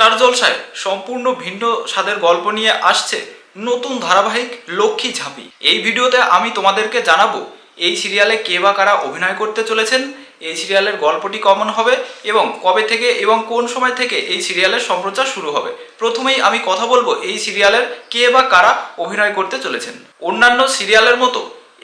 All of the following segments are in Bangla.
স্টার জলসায় সম্পূর্ণ ভিন্ন স্বাদের গল্প নিয়ে আসছে নতুন ধারাবাহিক লক্ষ্মী ঝাঁপি। এই ভিডিওতে আমি তোমাদেরকে জানাব, এই সিরিয়ালে কে বা কারা অভিনয় করতে চলেছেন, এই সিরিয়ালের গল্পটি কমন হবে এবং কবে থেকে এবং কোন সময় থেকে এই সিরিয়ালের সম্প্রচার শুরু হবে। প্রথমেই আমি কথা বলব এই সিরিয়ালের কে বা কারা অভিনয় করতে চলেছেন। অন্যান্য সিরিয়ালের মতো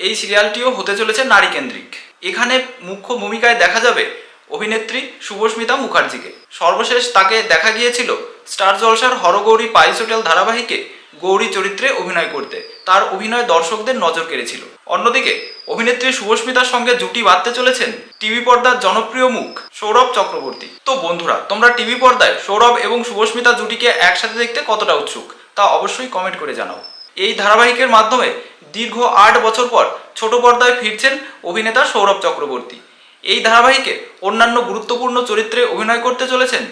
এই সিরিয়ালটিও হতে চলেছে নারী কেন্দ্রিক। এখানে মুখ্য ভূমিকায় দেখা যাবে অভিনেত্রী শুভস্মিতা মুখার্জিকে। সর্বশেষ তাকে দেখা গিয়েছিল স্টার জলসার হরগৌরী পাইস হোটেল ধারাবাহিকে গৌরী চরিত্রে অভিনয় করতে। তার অভিনয় দর্শকদের নজর কেড়েছিল। অন্যদিকে, অভিনেত্রী শুভস্মিতার সঙ্গে জুটি বাঁধতে চলেছেন টিভি পর্দার জনপ্রিয় মুখ সৌরভ চক্রবর্তী। তো বন্ধুরা, তোমরা টিভি পর্দায় সৌরভ এবং শুভস্মিতা জুটিকে একসাথে দেখতে কতটা উৎসুক, তা অবশ্যই কমেন্ট করে জানাও। এই ধারাবাহিকের মাধ্যমে দীর্ঘ আট বছর পর ছোট পর্দায় ফিরছেন অভিনেতা সৌরভ চক্রবর্তী। এই ধারাবাহিকে অন্যান্য গুরুত্বপূর্ণ চরিত্রে অভিনয় করতে চলেছেন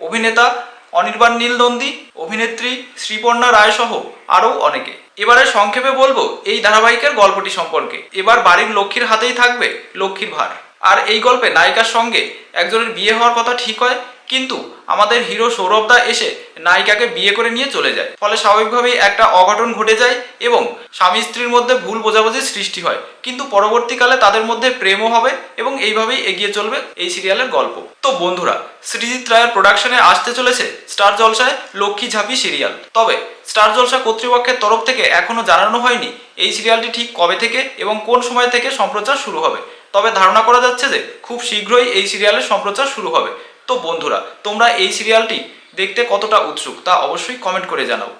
অভিনেতা অনির্বাণ নীল নন্দী অভিনেত্রী শ্রীপর্ণা রায় সহ আরও অনেকে। এবারে সংক্ষেপে বলব, এই ধারাবাহিকের গল্পটি সম্পর্কে। এবার বাড়ির লক্ষ্মীর হাতেই থাকবে লক্ষ্মীর ভার। আর এই গল্পে নায়িকার সঙ্গে একজনের বিয়ে হওয়ার কথা ঠিক হয় কিন্তু আমাদের হিরো সৌরভদা এসে নায়িকাকে বিয়ে করে নিয়ে চলে যায়। ফলে স্বাভাবিকভাবেই একটা অঘটন ঘটে যায় এবং স্বামী স্ত্রীর মধ্যে ভুল বোঝাবুঝির সৃষ্টি হয়। কিন্তু পরবর্তীকালে তাদের মধ্যে প্রেমও হবে এবং এইভাবেই এগিয়ে চলবে এই সিরিয়ালের গল্প। তো বন্ধুরা, সৃজিৎ রায়ের প্রোডাকশনে আসতে চলেছে স্টার জলসায় লক্ষ্মী ঝাঁপি সিরিয়াল। তবে স্টার জলসা কর্তৃপক্ষের তরফ থেকে এখনও জানানো হয়নি এই সিরিয়ালটি ঠিক কবে থেকে এবং কোন সময় থেকে সম্প্রচার শুরু হবে। তবে ধারণা করা যাচ্ছে যে খুব শীঘ্রই এই সিরিয়ালের সম্প্রচার শুরু হবে। তো বন্ধুরা তোমরা এই সিরিয়ালটি দেখতে কতটা উৎসুক তা অবশ্যই কমেন্ট করে জানাও।